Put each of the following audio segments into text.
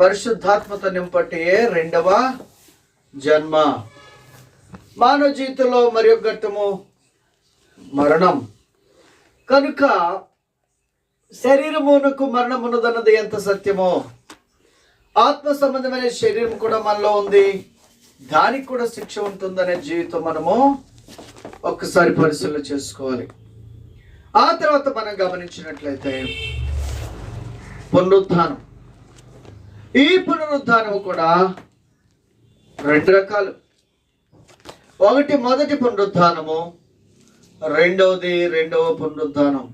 పరిశుద్ధాత్మత నింపటే రెండవ జన్మ. మానవ జీవితంలో మరి ఒక మరణం. కనుక శరీరమునకు మరణం ఉన్నదన్నది ఎంత సత్యమో? ఆత్మ సంబంధమైన శరీరం కూడా మనలో ఉంది. దానికి కూడా శిక్ష ఉంటుందనే జీవితం మనము ఒక్కసారి పరిశీలన చేసుకోవాలి. ఆ తర్వాత మనం గమనించినట్లయితే పునరుద్ధానం ఈ పునరుద్ధానం కూడా రెండు రకాలు. ఒకటి మొదటి పునరుద్ధానము రెండవది రెండవ పునరుద్ధానం.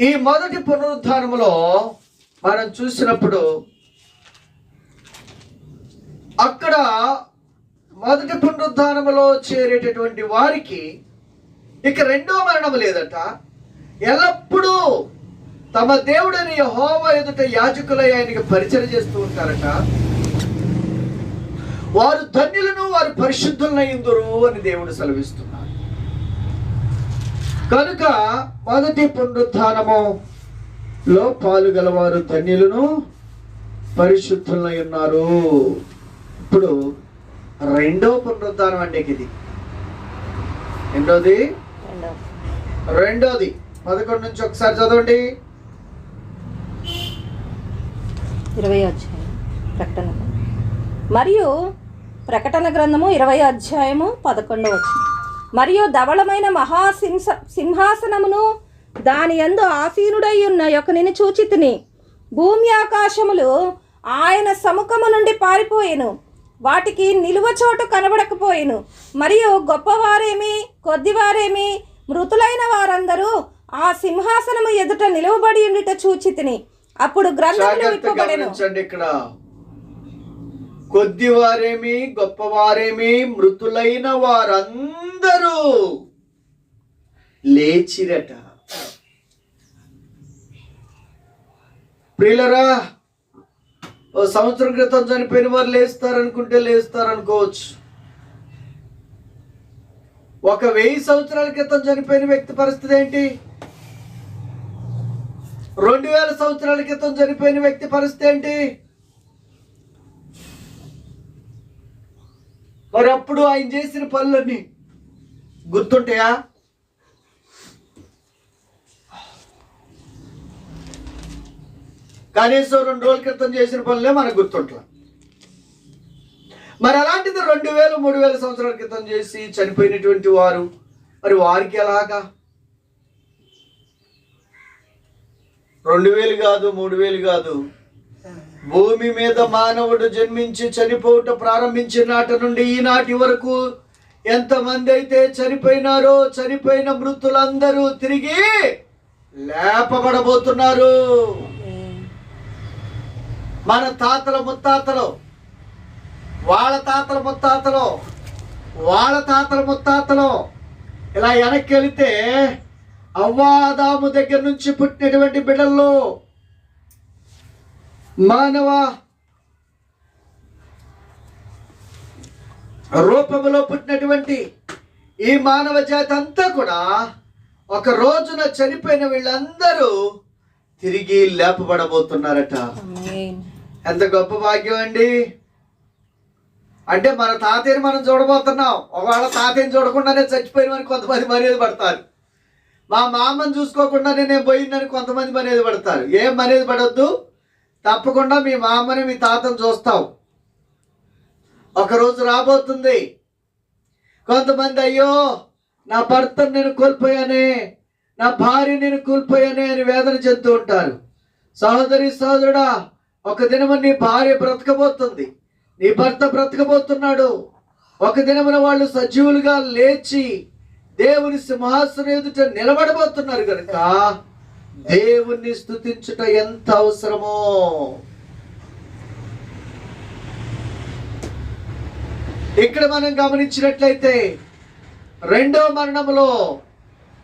ఈ మొదటి పునరుద్ధానములో మనం చూసినప్పుడు అక్కడ మొదటి పునరుద్ధానములో చేరేటటువంటి వారికి ఇక రెండో మరణం లేదట. ఎల్లప్పుడూ తమ దేవుడని హోమ ఎదుట యాజకులై ఆయనకి పరిచయం చేస్తూ ఉంటారట. వారు ధన్యులను వారు పరిశుద్ధులైందురు అని దేవుడు సెలవిస్తున్నారు కనుక మొదటి పునరుత్నము లో పాలుగలవారు ధన్యులను పరిశుద్ధులై ఉన్నారు. ఇప్పుడు రెండో పునరుద్ధానం అంటే ఇది రెండోది. రెండోది. పదకొండు నుంచి ఒకసారి చదవండి. ఇరవై అధ్యాయం ప్రకటన మరియు ప్రకటన గ్రంథము ఇరవై అధ్యాయము పదకొండవ వచ్చిన మరియు ధవళమైన మహాసింహ సింహాసనమును దాని యందు ఆసీనుడై ఉన్న యొక్కనిని చూచితిని. భూమి ఆకాశములు ఆయన సముఖము నుండి పారిపోయెను. వాటికి నిలువ చోటు కనబడకపోయెను. మరియు గొప్పవారేమి కొద్దివారేమి మృతులైన వారందరూ ఆ సింహాసనము ఎదుట నిలువబడి ఉండిట చూచితిని. అప్పుడు గ్రంథములు విప్పబడెను గమనించండి ఇక్కడ. కొద్దివారేమి గొప్పవారేమి మృతులైన వారందరూ లేచిరట. ప్రియులరా ఓ సంవత్సరం క్రితం చనిపోయిన వారు లేస్తారనుకుంటే లేస్తారనుకోవచ్చు. ఒక వెయ్యి సంవత్సరాల క్రితం చనిపోయిన వ్యక్తి పరిస్థితి ఏంటి? రెండు వేల సంవత్సరాల క్రితం చనిపోయిన వ్యక్తి పరిస్థితి ఏంటి? మరి అప్పుడు ఆయన చేసిన పనులన్నీ గుర్తుంటాయా? కనీసం రెండు రోజుల క్రితం చేసిన పనులే మనకు గుర్తుంటా మరి అలాంటిది రెండు వేలు మూడు వేల సంవత్సరాల క్రితం చేసి చనిపోయినటువంటి వారు మరి వారికి ఎలాగా? రెండు వేలు కాదు మూడు వేలు కాదు. భూమి మీద మానవుడు జన్మించి చనిపోవట ప్రారంభించిన నాటి నుండి ఈనాటి వరకు ఎంతమంది అయితే చనిపోయినారో చనిపోయిన మృతులందరూ తిరిగి లేపబడబోతున్నారు. మన తాతల ముత్తాతలు వాళ్ళ తాతల ముత్తాతలు వాళ్ళ తాతల ముత్తాతలు ఇలా వెనక్కి వెళితే అవ్వాదాము దగ్గర నుంచి పుట్టినటువంటి బిడ్డల్లో మానవ రూపములో పుట్టినటువంటి ఈ మానవ జాతి అంతా కూడా ఒక రోజున చనిపోయిన వీళ్ళందరూ తిరిగి లేపబడబోతున్నారట. ఎంత గొప్ప భాగ్యం అండి. అంటే మన తాతయ్యని మనం చూడబోతున్నాం. ఒకవేళ తాతయ్యని చూడకుండానే చచ్చిపోయినవని కొంతమంది మర్యాద పడతారు. మా మామని చూసుకోకుండానే నేను పోయిందని కొంతమంది మనేది పడతారు. ఏం మనేది పడద్దు? తప్పకుండా మీ మామని మీ తాతను చూస్తావు. ఒకరోజు రాబోతుంది. కొంతమంది అయ్యో నా భర్తను నేను కోల్పోయానే నా భార్య నేను కోల్పోయానే అని వేదన చెందుతూ ఉంటారు. సహోదరి సహోదరుడా ఒక దినము నీ భార్య బ్రతకబోతుంది. నీ భర్త బ్రతకబోతున్నాడు. ఒక దినమున వాళ్ళు సజీవులుగా లేచి దేవుని సింహాసనం ఎదుట నిలబడబోతున్నారు కనుక దేవుణ్ణి స్తుతించుట ఎంత అవసరమో? ఇక్కడ మనం గమనించినట్లయితే రెండో మరణములో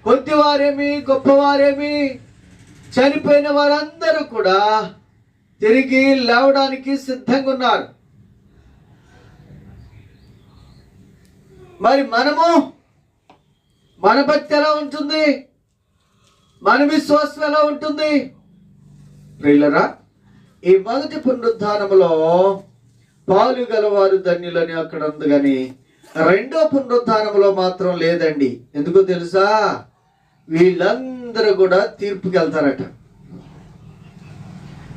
కొద్దివారేమి గొప్పవారేమి చనిపోయిన వారందరూ కూడా తిరిగి లేవడానికి సిద్ధంగా ఉన్నారు. మరి మనము మన భక్తి ఎలా ఉంటుంది? మన విశ్వాసం ఎలా ఉంటుంది? ప్రియులరా ఈ మొదటి పునరుద్ధానంలో పాలు గలవారు ధన్యులని అక్కడ ఉంది కానీ రెండో పునరుద్ధానంలో మాత్రం లేదండి. ఎందుకో తెలుసా? వీళ్ళందరూ కూడా తీర్పుకి వెళ్తారట.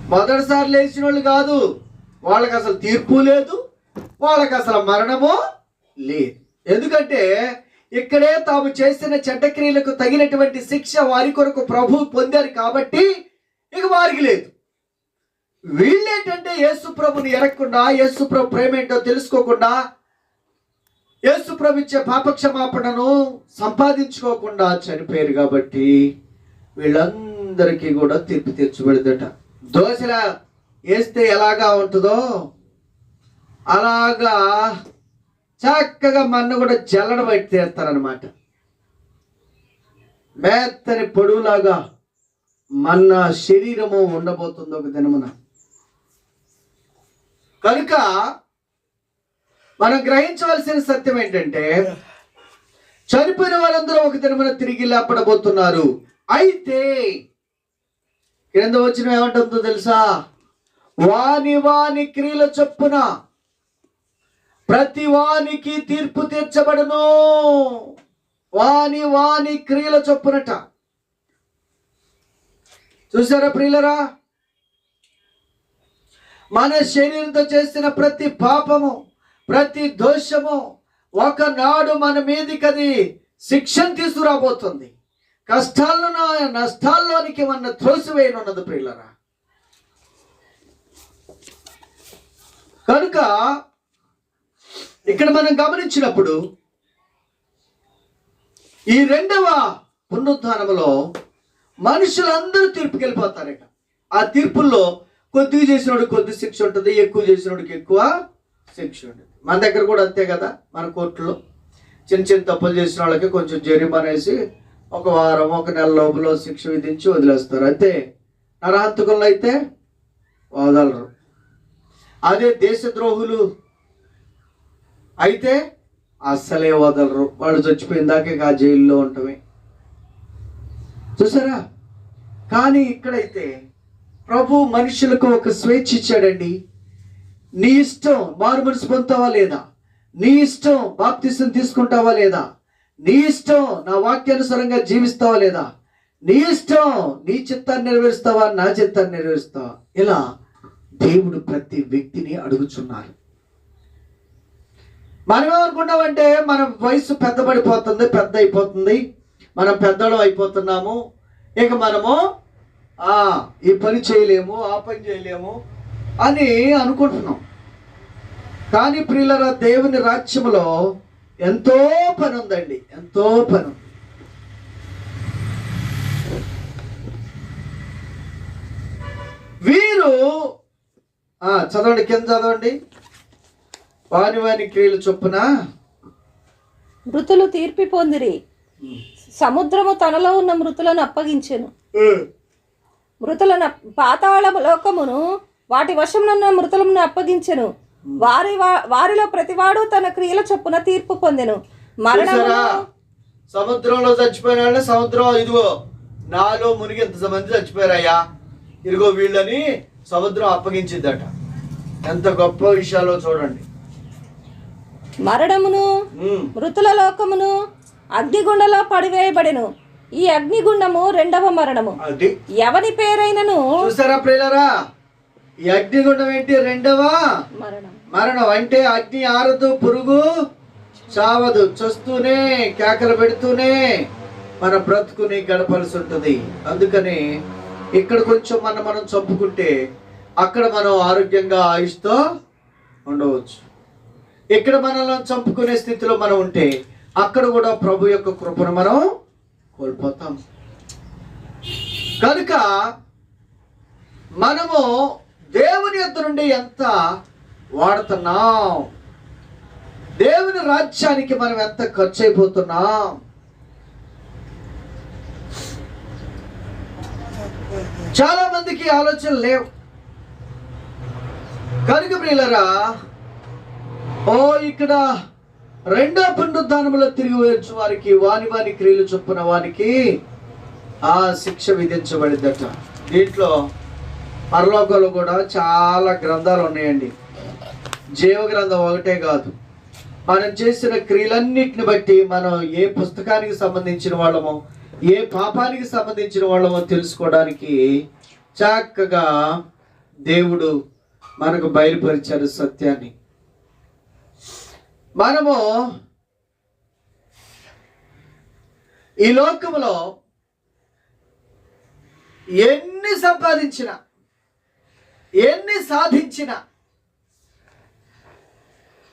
మొదటిసారి లేచిన వాళ్ళు కాదు. వాళ్ళకి అసలు తీర్పు లేదు. వాళ్ళకి అసలు మరణము లేదు. ఎందుకంటే ఇక్కడే తాము చేసిన చెడ్డక్రియలకు తగినటువంటి శిక్ష వారి కొరకు ప్రభు పొందారు కాబట్టి ఇక వారికి లేదు. వీళ్ళేంటంటే యేసు ప్రభుని ఎరగకుండా యేసు ప్రభు ప్రేమ ఏంటో తెలుసుకోకుండా యేసు ప్రభు ఇచ్చే పాపక్షమాపణను సంపాదించుకోకుండా చనిపోయారు కాబట్టి వీళ్ళందరికీ కూడా తీర్పు తీర్చబడిందట. దోశల వేస్తే ఎలాగా ఉంటుందో? అలాగా చక్కగా మన్ను కూడా జల్లడ బయట తీస్తారనమాట మెత్తని పొడువులాగా మన శరీరము ఉండబోతుంది ఒక దినమున. కనుక మనం గ్రహించవలసిన సత్యం ఏంటంటే చనిపోయిన వాళ్ళందరూ ఒక దినమున తిరిగి లేపడబోతున్నారు. అయితే క్రింద వచ్చిన ఏమంటుందో తెలుసా? వాని వాని క్రియల చొప్పున ప్రతి వానికి తీర్పు తీర్చబడును. వాని వాని క్రియల చొప్పునట. చూసారా ప్రియులరా? మన శరీరంతో చేసిన ప్రతి పాపము ప్రతి దోషము ఒకనాడు మన మీదికి అది శిక్షను తీసుకురాబోతుంది. కష్టాలను నష్టాల్లోనికి మన త్రోసివేయనున్నది ప్రియులరా? కనుక ఇక్కడ మనం గమనించినప్పుడు ఈ రెండవ పునరుద్ధానంలో మనుషులందరూ తీర్పుకి వెళ్ళిపోతారట. ఆ తీర్పుల్లో కొద్దిగా చేసినోడు కొద్ది శిక్ష ఉంటుంది ఎక్కువ చేసినోడికి ఎక్కువ శిక్ష ఉంటుంది. మన దగ్గర కూడా అంతే కదా మన కోర్టులో. చిన్న చిన్న తప్పులు చేసిన వాళ్ళకి కొంచెం జరిమానా వేసి ఒక వారం ఒక నెల లోపల శిక్ష విధించి వదిలేస్తారు. అంతే. నరహంతకుల్లో అయితే వదలరు. అదే దేశద్రోహులు అయితే అస్సలే వదలరు. వాళ్ళు చచ్చిపోయిందాకే ఆ జైల్లో ఉండటమే చూసారా? కానీ ఇక్కడైతే ప్రభు మనుషులకు ఒక స్వేచ్ఛ ఇచ్చాడండి. నీ ఇష్టం మారు మనసు పొందుతావా లేదా? నీ ఇష్టం బాప్తిసం తీసుకుంటావా లేదా? నీ ఇష్టం నా వాక్యానుసారంగా జీవిస్తావా లేదా? నీ ఇష్టం నీ చిత్తాన్ని నెరవేరుస్తావా? నా చిత్తాన్ని నెరవేరుస్తావా? ఇలా దేవుడు ప్రతి వ్యక్తిని అడుగుచున్నారు. మనం అంటే మన వయసు పెద్దబడిపోతుంది పెద్ద అయిపోతుంది మనం పెద్దడం అయిపోతున్నాము. ఇక మనము ఆ ఈ పని చేయలేము ఆ పని చేయలేము అని అనుకుంటున్నాం. కానీ ప్రియులరా దేవుని రాజ్యంలో ఎంతో పని ఉందండి. ఎంతో పని ఉంది. వీరు చదవండి కింద చదవండి. వాని వాని క్రియలు చొప్పున మృతులు తీర్పి పొందిరి. సముద్రము తనలో ఉన్న మృతులను అప్పగించెను. మృతులను పాతాళ లోకమును వాటి వశమునున్న మృతులను అప్పగించెను. వారి వారిలో ప్రతివాడు తన క్రియల చొప్పున తీర్పు పొందెను. చూసారా? సముద్రంలో చచ్చిపోయిన సముద్రం ఇదిగో నాలో మునిగి ఇంతమంది చచ్చిపోయారయ్యా? ఇదిగో వీళ్ళని సముద్రం అప్పగించిద్దట ఎంత గొప్ప విషయాలో చూడండి. మరణమును మృతుల లోకమును అగ్నిగుండలో పడివేయబడెను. ఈ అగ్నిగుండము రెండవ మరణము. అది. ఎవని పేరైనను? చూసారా ప్రియులరా? ఈ అగ్నిగుండం ఏంటి? రెండవ మరణం. మరణం. అంటే అగ్ని ఆరదు పురుగు చావదు. చస్తూనే కేకలు పెడుతూనే మన బ్రతుకుని గడపలసి ఉంటుంది. అందుకని ఇక్కడ కొంచెం మనం మనం చంపుకుంటే అక్కడ మనం ఆరోగ్యంగా ఆయుష్తో ఉండవచ్చు. ఇక్కడ మనల్ని చంపుకునే స్థితిలో మనం ఉంటే అక్కడ కూడా ప్రభు యొక్క కృపను మనం కోల్పోతాం. కనుక మనము దేవుని యొద్ద నుండి ఎంత వాడుతున్నాం? దేవుని రాజ్యానికి మనం ఎంత ఖర్చు అయిపోతున్నాం చాలా మందికి ఆలోచన లేవు. కనుక ప్రియులరా ఓ ఇక్కడ రెండో పునరుద్ధానంలో తిరిగి వేర్చు వారికి వాని వాని క్రియలు చొప్పున వారికి ఆ శిక్ష విధించబడిందట. దీంట్లో పరలోకంలో కూడా చాలా గ్రంథాలు ఉన్నాయండి. జీవ గ్రంథం ఒకటే కాదు. మనం చేసిన క్రియలన్నిటిని బట్టి మనం ఏ పుస్తకానికి సంబంధించిన వాళ్ళమో ఏ పాపానికి సంబంధించిన వాళ్ళమో తెలుసుకోవడానికి చక్కగా దేవుడు మనకు బయలుపరిచారు సత్యాన్ని. మనము ఈ లోకములో ఎన్ని సంపాదించిన ఎన్ని సాధించిన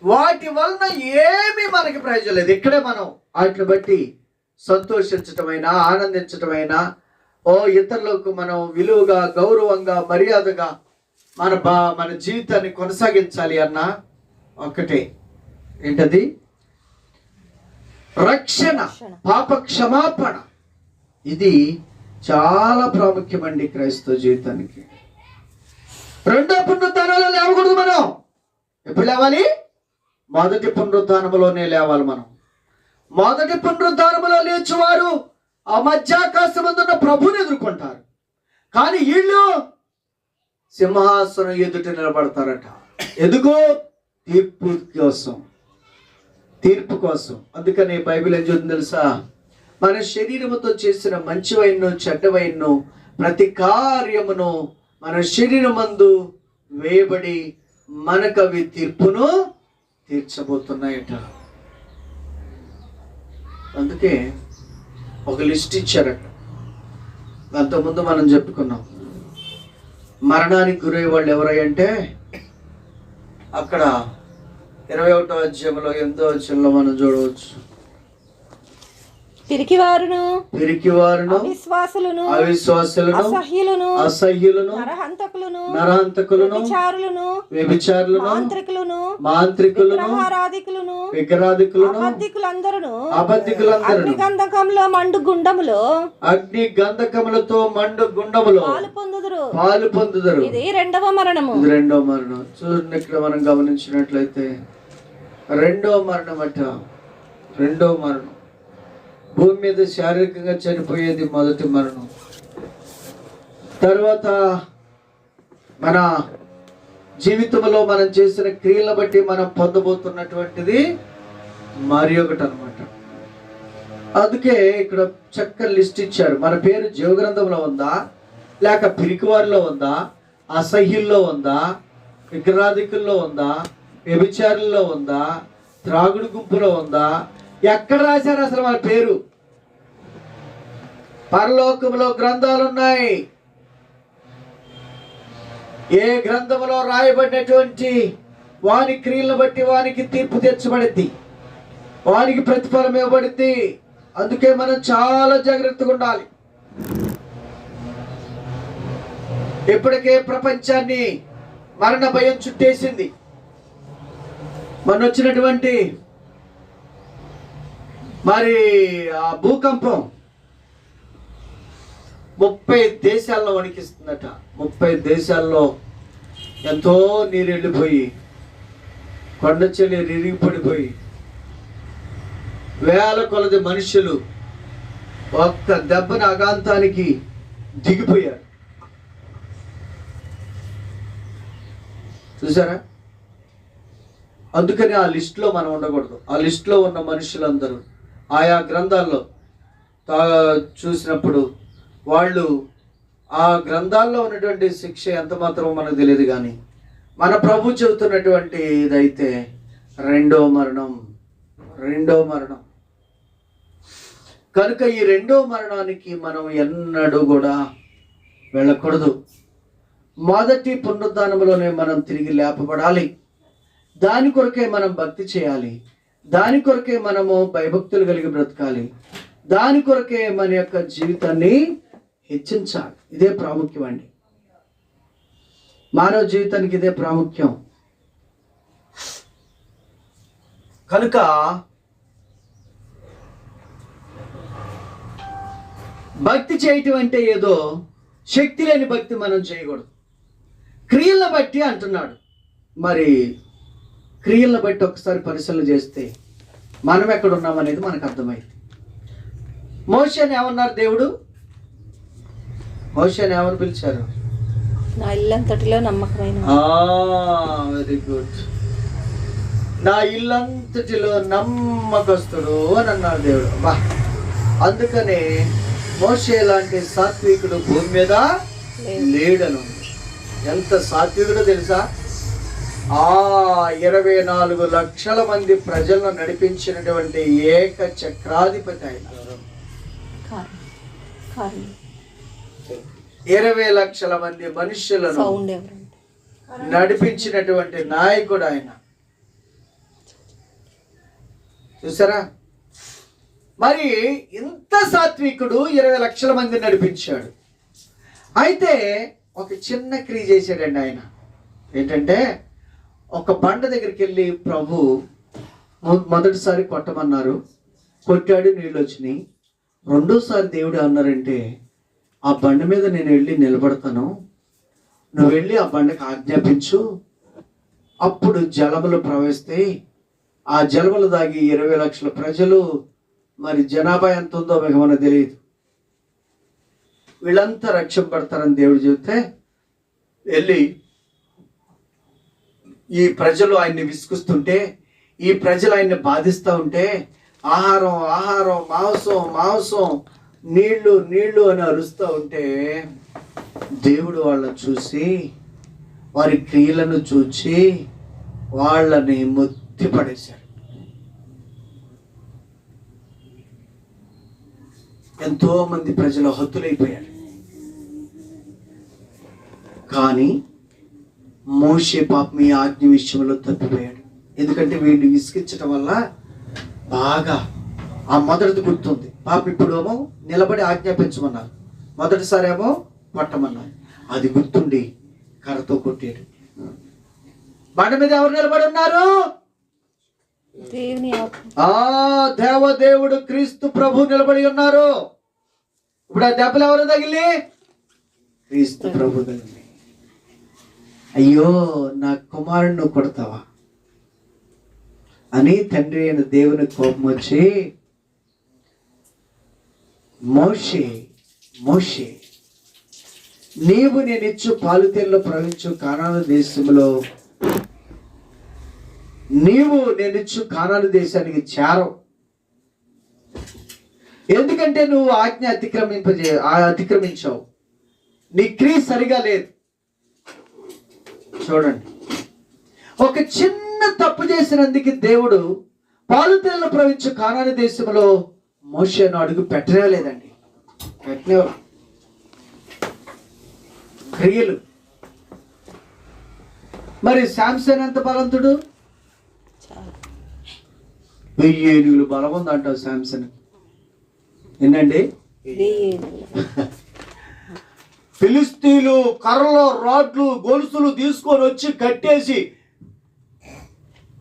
వాటి వలన ఏమి మనకి ప్రయోజనం లేదు. ఇక్కడే మనం వాటిని బట్టి సంతోషించటమైనా ఆనందించటమైనా ఓ ఇతరులకు మనం విలువగా గౌరవంగా మర్యాదగా మన బా మన జీవితాన్ని కొనసాగించాలి అన్న ఒకటే ఏంటది? రక్షణ పాప క్షమాపణ ఇది చాలా ప్రాముఖ్యమండి క్రైస్తవ జీవితానికి. రెండో పునరుద్ధానాలు లేవకూడదు మనం. ఎప్పుడు లేవాలి? మొదటి పునరుద్ధానములోనే లేవాలి మనం. మొదటి పునరుద్ధానములో లేచువారు ఆ మధ్యాకాశమందున్న ప్రభుని ఎదుర్కొంటారు. కానీ వీళ్ళు సింహాసనం ఎదుట నిలబడతారట. ఎందుకు తీర్పు కోసం. తీర్పు కోసం. అందుకని బైబిల్ ఏం చెబుతుంది తెలుసా? మన శరీరముతో చేసిన మంచి వైన్ను చెడ్డ ప్రతి కార్యమును మన శరీరమందు వేయబడి మనకు అవి తీర్పును తీర్చబోతున్నాయట. అందుకే ఒక లిస్ట్ ఇచ్చారట. అంతకుముందు మనం చెప్పుకున్నాం. మరణానికి గురయ్యే వాళ్ళు ఎవరై అంటే అక్కడ ఇరవై ఒకటో అధ్యాయంలో ఎంతో అధ్యాయంలో మనం చూడవచ్చు. పిరికి వారును పిరికి వారును అవిశ్వాసులను అవిశ్వాసులను అసహ్యులను అసహ్యులను నరహంతకులను నరహంతకులను విచారులను వ్యభిచారులను మాంత్రికులను మాంత్రికులను విగ్రహారాధికులను విగ్రహాధికులను అబద్ధికులందరూ అబద్ధికులందరూ అగ్నిగంధకంలో మండు గుండములో అగ్ని గంధకములతో మండు గుండములో పాలు పొందుదురు. పాలు పొందుదరు. ఇది రెండవ మరణము. ఇది రెండో మరణం. చూడండి ఇక్కడ మనం గమనించినట్లయితే రెండో మరణం అట రెండో మరణం. భూమి మీద శారీరకంగా చనిపోయేది మొదటి మరణం. తర్వాత మన జీవితంలో మనం చేసిన క్రియలను బట్టి మనం పొందబోతున్నటువంటిది మరి ఒకటి అనమాట అందుకే ఇక్కడ చక్క లిస్ట్ ఇచ్చాడు మన పేరు జీవగ్రంథంలో ఉందా? లేక పిరికివారిలో ఉందా? అసహ్యుల్లో ఉందా? విగ్రహాధికుల్లో ఉందా? వ్యభిచారుల్లో ఉందా? త్రాగుడు గుంపులో ఉందా? ఎక్కడ రాశారు అసలు వాళ్ళ పేరు? పరలోకంలో గ్రంథాలు ఉన్నాయి ఏ గ్రంథములో రాయబడినటువంటి వాని క్రియలను బట్టి వానికి తీర్పు తెచ్చబడింది? వానికి ప్రతిఫలం ఇవ్వబడింది. అందుకే మనం చాలా జాగ్రత్తగా ఉండాలి. ఇప్పటికే ప్రపంచాన్ని మరణ భయం చుట్టేసింది. మొన్న వచ్చినటువంటి మరి ఆ భూకంపం ముప్పై దేశాల్లో వణికిస్తుందట. ముప్పై దేశాల్లో ఎంతో నీరు వెళ్ళిపోయి కొండ చెల్లి పడిపోయి వేల కొలది మనుషులు ఒక్క దెబ్బన అగాంతానికి దిగిపోయారు. చూసారా? అందుకని ఆ లిస్ట్లో మనం ఉండకూడదు. ఆ లిస్ట్లో ఉన్న మనుషులందరూ ఆయా గ్రంథాల్లో తా- చూసినప్పుడు వాళ్ళు ఆ గ్రంథాల్లో ఉన్నటువంటి శిక్ష ఎంత మాత్రం మనకు తెలియదు కానీ మన ప్రభు చెబుతున్నటువంటి ఇదైతే రెండో మరణం. రెండో మరణం. కనుక ఈ రెండో మరణానికి మనం ఎన్నడూ కూడా వెళ్ళకూడదు. మొదటి పునరుద్ధానంలోనే మనం తిరిగి లేపబడాలి. దాని కొరకే మనం భక్తి చేయాలి. దాని కొరకే మనము భయభక్తులు కలిగి బ్రతకాలి. దాని కొరకే మన యొక్క జీవితాన్ని హెచ్చించాలి. ఇదే ప్రాముఖ్యం అండి. మానవ జీవితానికి ఇదే ప్రాముఖ్యం. కనుక భక్తి చేయటం అంటే ఏదో శక్తి లేని భక్తి మనం చేయకూడదు. క్రియలను బట్టి అంటున్నాడు. మరి క్రియలను బట్టి ఒకసారి పరిశీలన చేస్తే మనం ఎక్కడ ఉన్నాం అనేది మనకు అర్థమైంది. మోషని ఏమన్నారు దేవుడు? మోషని ఏమని పిలిచారు? నా ఇల్లంతటిలో నమ్మకమైన వెరీ గుడ్. నా ఇల్లంతటిలో నమ్మకస్తుడు అని అన్నాడు దేవుడు. బా అందుకనే మోషే లాంటి సాత్వికుడు భూమి మీద. లేడను ఎంత సాత్వికుడో తెలుసా? ఆ ఇరవై నాలుగు లక్షల మంది ప్రజలను నడిపించినటువంటి ఏక చక్రాధిపతి ఆయన. ఇరవై లక్షల మంది మనుషులను నడిపించినటువంటి నాయకుడు ఆయన. చూసారా? మరి ఇంత సాత్వికుడు ఇరవై లక్షల మంది నడిపించాడు. అయితే ఒక చిన్న క్రియ చేశాడండి ఆయన. ఏంటంటే ఒక బండ దగ్గరికి వెళ్ళి ప్రభు మొ- మొదటిసారి కొట్టమన్నారు. కొట్టాడు నీళ్ళు వచ్చినాయి రెండోసారి దేవుడు అన్నారంటే ఆ బండ మీద నేను వెళ్ళి నిలబడతాను. నువ్వు వెళ్ళి ఆ బండకు ఆజ్ఞాపించు. అప్పుడు జలములు ప్రవహిస్తే ఆ జలములు దాగి ఇరవై లక్షల ప్రజలు మరి జనాభా ఎంత ఉందో మీకు మనకు తెలియదు. వీళ్ళంతా రక్షింపడతారని దేవుడు చెబితే వెళ్ళి ఈ ప్రజలు ఆయన్ని విసుకుస్తుంటే ఈ ప్రజలు ఆయన్ని బాధిస్తూ ఉంటే ఆహారం ఆహారం మాంసం మాంసం నీళ్ళు నీళ్ళు అని అరుస్తూ ఉంటే దేవుడు వాళ్ళని చూసి వారి క్రియలను చూచి వాళ్ళని ముత్తి పడేశాడు. ఎంతో మంది ప్రజలు హత్తులైపోయారు. కానీ మోషే పాపం ఈ ఆజ్ఞ విషయంలో తప్పిపోయాడు. ఎందుకంటే వీళ్ళు విసిగించడం వల్ల బాగా ఆ మొదటిది గుర్తుంది. పాప ఇప్పుడు ఏమో నిలబడి ఆజ్ఞాపించమన్నారు. మొదటిసారి ఏమో కొట్టమన్నారు అది గుర్తుండి కర్రతో కొట్టాడు. బండ మీద ఎవరు నిలబడి ఉన్నారు? ఆ దేవదేవుడు క్రీస్తు ప్రభు నిలబడి ఉన్నారు. ఇప్పుడు ఆ దెబ్బలు ఎవరు తగిలి క్రీస్తు ప్రభు తగిలి అయ్యో నా కుమారుణ్ణి కొడతావా? అని తండ్రి అయిన దేవుని కోపం వచ్చి మోషే మోషే నీవు నేను ఇచ్చు పాలుతేల్లో ప్రవహించు కానాను దేశంలో నీవు నేను ఇచ్చు కానాను దేశానికి చేరవు. ఎందుకంటే నువ్వు ఆజ్ఞ అతిక్రమింపజే అతిక్రమించావు. నీ క్రియ సరిగా లేదు. చూడండి. ఒక చిన్న తప్పు చేసినందుకు దేవుడు పాలుతేలను ప్రవహించు కానాని దేశంలో మోషను అడుగు పెట్టనే లేదండి. క్రియలు. మరి శాంసన్ ఎంత బలవంతుడు? వెయ్యి ఏనుగులు బలం ఉందంటావు శాంసన్. ఏంటండి? ఫిలిస్తీన్లు కర్రలు రాడ్లు గొలుసులు తీసుకొని వచ్చి కట్టేసి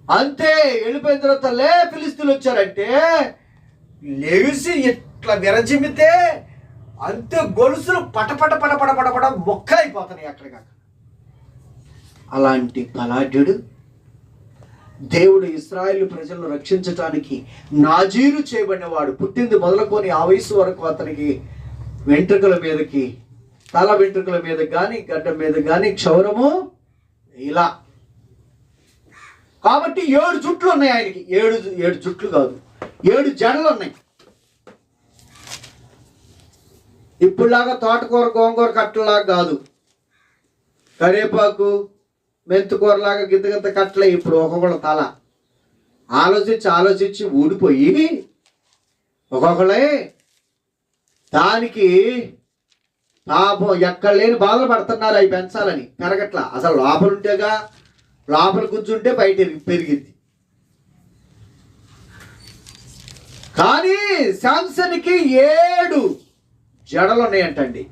అంతే వెళ్ళిపోయిన తర్వాత లే ఫిలిస్తీన్లు వచ్చారంటే లేచి ఇట్లా విరజిమితే అంతే గొలుసులు పటపట పటపట పటపట మొక్క అయిపోతున్నాయి అక్కడికక్కడ అలాంటి బలాఢ్యుడు దేవుడు ఇస్రాయేల్ ప్రజలను రక్షించటానికి నాజీరు చేయబడినవాడు పుట్టింది మొదలుకొని ఆ వయసు వరకు అతనికి వెంట్రుకల మీదకి తల వెంట్రుకల మీద కానీ గడ్డ మీద కానీ క్షౌరము ఇలా. కాబట్టి ఏడు జుట్లు ఉన్నాయి ఆయనకి. ఏడు ఏడు జుట్లు కాదు. ఏడు జడలు ఉన్నాయి. ఇప్పుడులాగా తోటకూర గోంగూర కట్టలాగా కాదు. కరివేపాకు మెంతుకూరలాగా గింత గింత కట్టలే ఇప్పుడు ఒక్కొక్కళ్ళ తల. ఆలోచించి ఆలోచించి ఊడిపోయి ఒక్కొక్కళ్ళే దానికి లాభం ఎక్కడ లేని బాధలు పడుతున్నారు అవి పెంచాలని. పెరగట్లా. అసలు లోపల ఉంటేగా లోపల కూర్చుంటే బయట పెరిగింది. కానీ శాంసన్కి ఏడు జడలు ఉన్నాయంటండి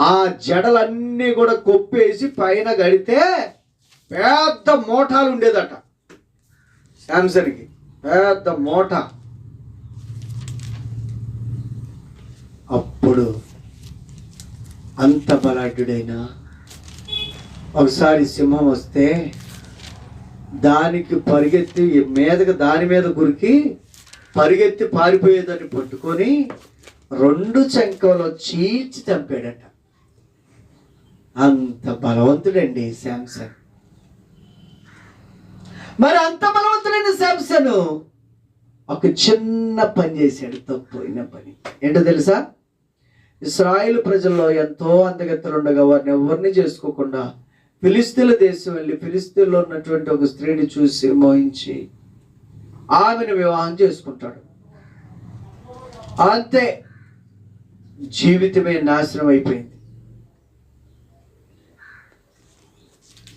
ఆ జడలన్నీ కూడా కొప్పేసి పైన గడితే పెద్ద మోటాలు ఉండేదట శాంసన్కి పెద్ద మోటా దేవుడు అంత బలాఢ్యుడైనా ఒకసారి సింహం వస్తే దానికి పరిగెత్తి మీదకి దాని మీద గురికి పరిగెత్తి పారిపోయేదాన్ని పట్టుకొని రెండు చెంకలో చీల్చి చంపాడట. అంత బలవంతుడండి శాంసన్. మరి అంత బలవంతుడైన శాంసన్ ఒక చిన్న పని చేశాడు తప్పైన పని. ఏంటో తెలుసా? ఇస్రాయేల్ ప్రజల్లో ఎంతో అందగత్తలు ఉండగా వారిని ఎవరిని చేసుకోకుండా ఫిలిస్తీన్ల దేశం వెళ్ళి ఫిలిస్తీన్లో ఉన్నటువంటి ఒక స్త్రీని చూసి మోహించి ఆమెను వివాహం చేసుకుంటాడు. అంతే జీవితమే నాశనం అయిపోయింది.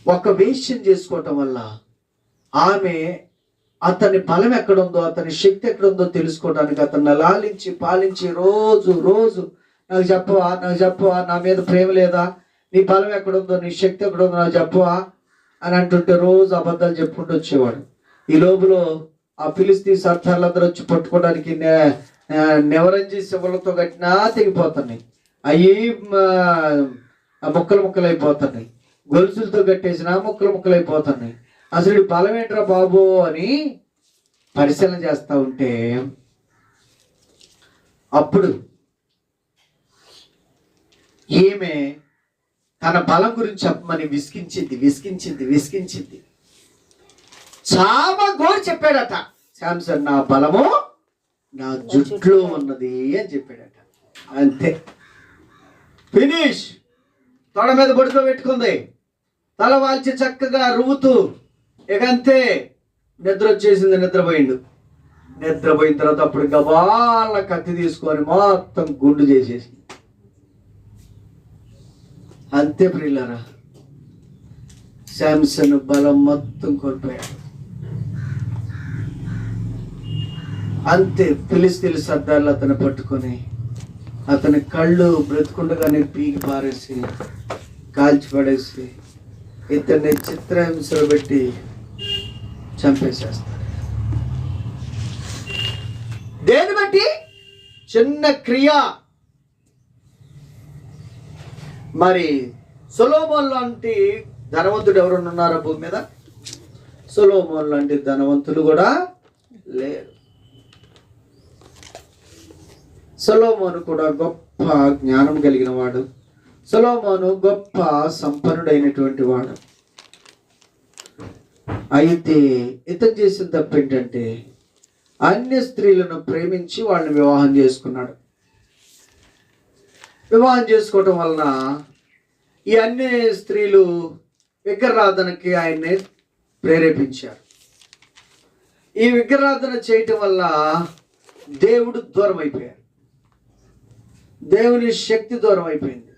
ఒక వేష్యం చేసుకోవటం వల్ల ఆమె అతని బలం ఎక్కడుందో అతని శక్తి ఎక్కడుందో తెలుసుకోవడానికి అతన్ని లాలించి పాలించి రోజు రోజు నాకు చెప్పవా నాకు చెప్పవా నా మీద ప్రేమ లేదా? నీ బలం ఎక్కడుందో నీ శక్తి ఎక్కడుందో నాకు చెప్పవా? అని అంటుంటే రోజు అబద్ధాలు చెప్పుకుంటూ వచ్చేవాడు. ఈ లోపులో ఆ ఫిలిస్తీ సర్దార్లందరూ వచ్చి పట్టుకోవడానికి నె- నెవరంజి శివులతో కట్టినా తెగిపోతున్నాయి. అవి ముక్కలు ముక్కలు అయిపోతున్నాయి గొలుసులతో కట్టేసినా ముక్కలు ముక్కలు అయిపోతున్నాయి అసలు బలం ఏంట్రా బాబు అని పరిశీలన చేస్తూ ఉంటే అప్పుడు ఈమె తన బలం గురించి చెప్పమని విసిగించింది విసికించింది విసిగించింది. చాలా గోరు చెప్పాడట. శాంసన్ నా బలము నా జుట్లో ఉన్నది అని చెప్పాడట. అంతే. ఫినిష్. తొడ మీద బొడితో పెట్టుకుంది. తల వాల్చి చక్కగా రువ్వుతూ ఇక అంతే. నిద్ర వచ్చేసింది నిద్రపోయిండు. నిద్రపోయిన తర్వాత అప్పుడు గబాల కత్తి తీసుకొని మొత్తం గుండు చేసేసి అంతే ప్రియులరా. శాంసన్ బలం మొత్తం కోల్పోయాడు. అంతే ఫిలిస్తీన్ల సర్దార్లు అతను పట్టుకొని అతని కళ్ళు బ్రతుకుండగానే పీకి పారేసి కాల్చి పడేసి ఇతన్ని చిత్రహింసలు పెట్టి చంపేసేస్తారు. దేని బట్టి చిన్న క్రియ. మరి సొలోమోన్ లాంటి ధనవంతుడు ఎవరన్నా ఉన్నారా భూమి మీద? సొలోమోన్ లాంటి ధనవంతులు కూడా లేరు. సొలోమోను కూడా గొప్ప జ్ఞానం కలిగిన వాడు. సొలోమోను గొప్ప సంపన్నుడైనటువంటి వాడు. అయితే ఇతను చేసిన తప్పు ఏంటంటే అన్య స్త్రీలను ప్రేమించి వాళ్ళని వివాహం చేసుకున్నాడు. వివాహం చేసుకోవటం వలన ఈ అన్ని స్త్రీలు విగ్రహారాధనకి ఆయన్ని ప్రేరేపించారు. ఈ విగ్రహారాధన చేయటం వల్ల దేవుడు దూరం అయిపోయారు దేవుని శక్తి దూరం అయిపోయింది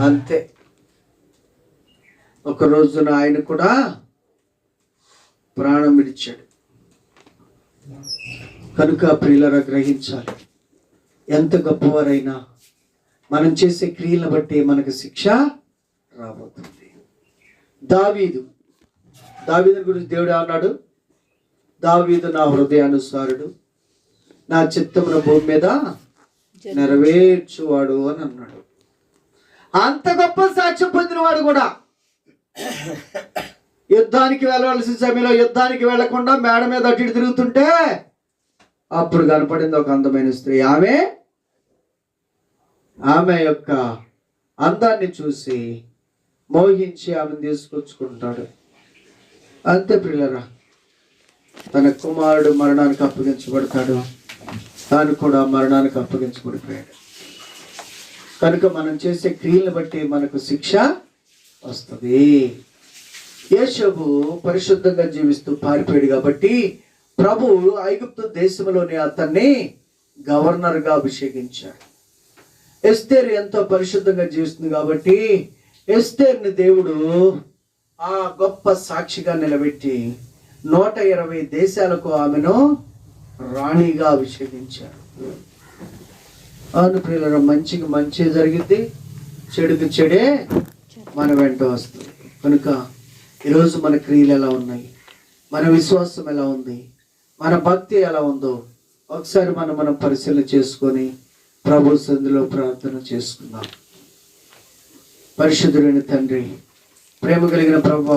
అంతే. ఒక రోజున ఆయన కూడా ప్రాణం విడిచాడు. కనుక ప్రియులరా గ్రహించాలి. ఎంత గొప్పవారైనా మనం చేసే క్రియలను బట్టి మనకు శిక్ష రాబోతుంది. దావీదు దావీదు గురించి దేవుడు అన్నాడు దావీదు నా హృదయానుసారుడు నా చిత్తమున భూమి మీద నెరవేర్చువాడు అని అన్నాడు. అంత గొప్ప సాక్ష్యం పొందినవాడు కూడా యుద్ధానికి వెళ్ళవలసిన సమయంలో యుద్ధానికి వెళ్ళకుండా మేడ మీద అటు ఇటు తిరుగుతుంటే అప్పుడు కనపడింది ఒక అందమైన స్త్రీ. ఆమె ఆమె యొక్క అందాన్ని చూసి మోహించి ఆమెను తీసుకొచ్చుకుంటాడు. అంతే పిల్లరా తన కుమారుడు మరణానికి అప్పగించబడతాడు. తాను కూడా మరణానికి అప్పగించబడిపోయాడు. కనుక మనం చేసే క్రియలను బట్టి మనకు శిక్ష వస్తుంది. యేషబు పరిశుద్ధంగా జీవిస్తూ పారిపోయాడు కాబట్టి ప్రభు ఐగుప్తు దేశంలోని అతన్ని గవర్నర్గా అభిషేకించాడు. ఎస్తేర్ ఎంతో పరిశుద్ధంగా జీవిస్తుంది కాబట్టి ఎస్తేర్ని దేవుడు ఆ గొప్ప సాక్షిగా నిలబెట్టి నూట ఇరవై దేశాలకు ఆమెను రాణిగా అభిషేకించాడు. అవును ప్రియుల మంచికి మంచి జరిగింది చెడుకు చెడే మన వెంట వస్తుంది. కనుక ఈరోజు మన క్రియలు ఎలా ఉన్నాయి? మన విశ్వాసం ఎలా ఉంది? మన భక్తి ఎలా ఉందో ఒకసారి మనం మనం పరిశీలన చేసుకొని ప్రభు సందులో ప్రార్థన చేసుకుందాం. పరిశుద్ధుడైన తండ్రి ప్రేమ కలిగిన ప్రభు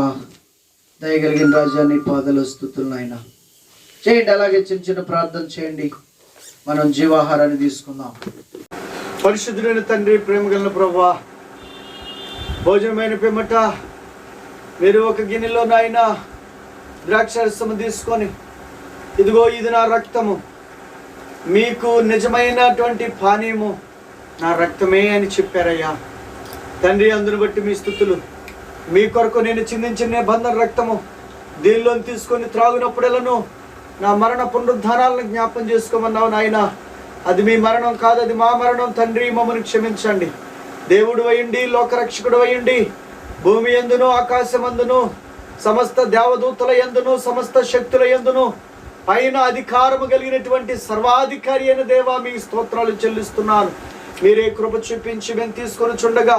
దయగలిగిన రాజాన్ని పాదలు స్థుతులు ఆయన చేయండి అలాగే చిన్న చిన్న ప్రార్థన చేయండి. మనం జీవాహారాన్ని తీసుకుందాం. పరిశుద్ధుడైన తండ్రి ప్రేమ కలిగిన ప్రభా భోజనమైన పిమ్మట మీరు ఒక గిన్నెలో నాయన ద్రాక్షరసము తీసుకొని ఇదిగో ఇది నా రక్తము. మీకు నిజమైనటువంటి పానీయము నా రక్తమే అని చెప్పారయ్యా. తండ్రి అందును బట్టి మీ స్థుతులు. మీ కొరకు నేను చిందించిన బంధన రక్తము దీనిలో తీసుకొని త్రాగునప్పుడెలను నా మరణ పునరుద్ధానాలను జ్ఞాపం చేసుకోమన్నావు నాయన. అది మీ మరణం కాదు అది మా మరణం. తండ్రి మమ్మల్ని క్షమించండి. దేవుడు అయ్యండి లోకరక్షకుడు అయ్యండి భూమి ఎందును ఆకాశమందును సమస్త దేవదూతల ఎందును సమస్త శక్తుల ఎందును పైన అధికారము కలిగినటువంటి సర్వాధికారి అయిన దేవా మీ స్తోత్రాలు చెల్లిస్తున్నాను. మీరే కృప చూపించి మేము తీసుకొని చుండగా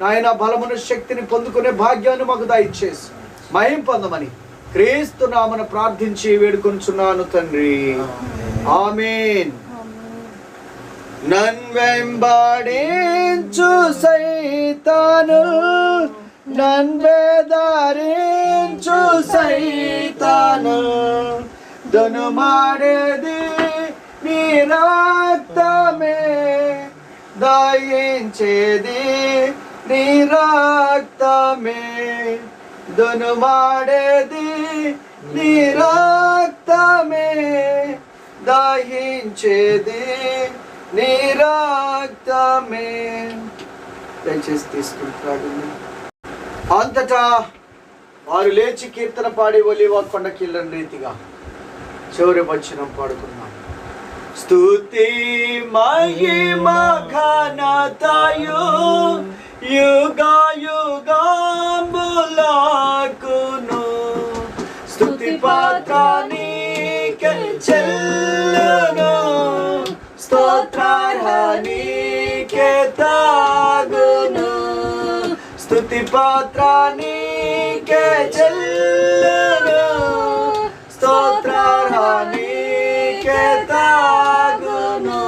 నాయన బలమున శక్తిని పొందుకునే భాగ్యాన్ని మాకు దయచేసి మహిం పొందమని క్రీస్తు నామన ప్రార్థించి వేడుకొంచున్నాను తండ్రి. ఆమేన్. నన్వెంబడించు సైతాను నన్వేదారించు సైతాను. దను మాడేది నీ రక్తమే. దయించేది నీ రక్తమే. దను మాడేది నీ రక్తమే. దహించేది నీ రక్తమే. దయచేసి తీసుకుంటాడు. అంతటా వారు లేచి కీర్తన పాడి ఒలివ కొండకిళ్ళని రీతిగా. చివరి వచ్చిన పాడుకున్నాం స్తుతి మహిమ ఘనతయు యుగ యుగంబులకును. స్తుతి పాత్రానికి చెల్లును స్తోత్రార్హనీకే తాగును స్తుతి పాత్రానికి చెల్లును స్తోత్రార్హనీకే తాగును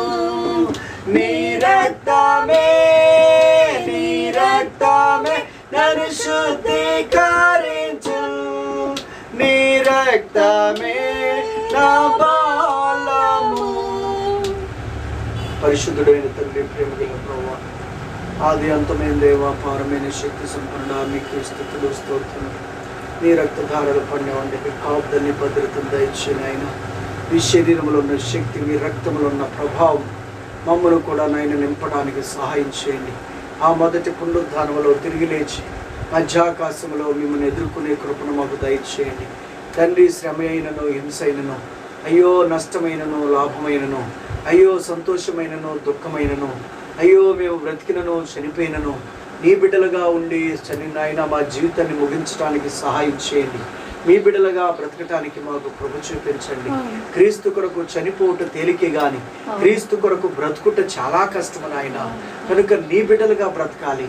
నన్ను శుద్ధీకరించు. నీ రక్తమే నా బాలము. పరిశుద్ధుడైన తండ్రి ప్రేమ గల ఆది అంతమైన దేవ పారమైన శక్తి సంపన్న మీకు స్థితులు స్తోత్రం నీ రక్తధారలు పడిన వంటి కాపుదల్ని భద్రతను దయచేయని ఆయన మీ శరీరంలో ఉన్న శక్తి మీ రక్తంలో ఉన్న ప్రభావం మమ్మల్ని కూడా నాయన నింపడానికి సహాయం చేయండి. ఆ మొదటి పునరుద్ధానంలో తిరిగి లేచి మధ్యాకాశంలో మిమ్మల్ని ఎదుర్కొనే కృపను మాకు దయచేయండి. తండ్రి శ్రమ అయినను హింస అయినను అయ్యో నష్టమైనను లాభమైనను అయ్యో సంతోషమైనను దుఃఖమైనను అయ్యో మేము బ్రతికినను చనిపోయినను నీ బిడ్డలుగా ఉండి చని నాయన మా జీవితాన్ని ముగించడానికి సహాయం చేయండి. మీ బిడ్డలుగా బ్రతకటానికి మాకు కృప చూపించండి. క్రీస్తు కొరకు చనిపోవుట తేలికే గాని క్రీస్తు కొరకు బ్రతుకుట చాలా కష్టము నాయన. కనుక నీ బిడ్డలుగా బ్రతకాలి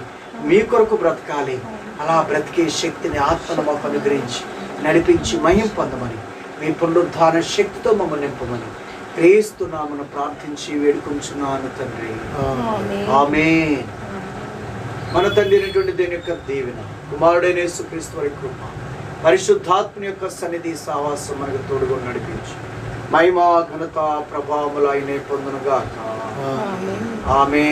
మీ కొరకు బ్రతకాలి. అలా బ్రతికే శక్తిని ఆత్మను మాకు అనుగ్రహించి నడిపించి మహిం పొందమని మీ పునరుద్ధాన శక్తితో మమ్మల్ని నింపమని క్రీస్తు నామను ప్రార్థించి వేడుకుంటున్నాను తండ్రి. ఆమె మన తండ్రి అయినటువంటి దేని యొక్క దీవెన కుమారుడైన యేసుక్రీస్తు వారి కృప పరిశుద్ధాత్మ యొక్క సన్నిధి సావాసం మనకు తోడుగా నడిపించి. మహిమ ఘనత ప్రభావములు ఆయనే పొందునుగాక. ఆమె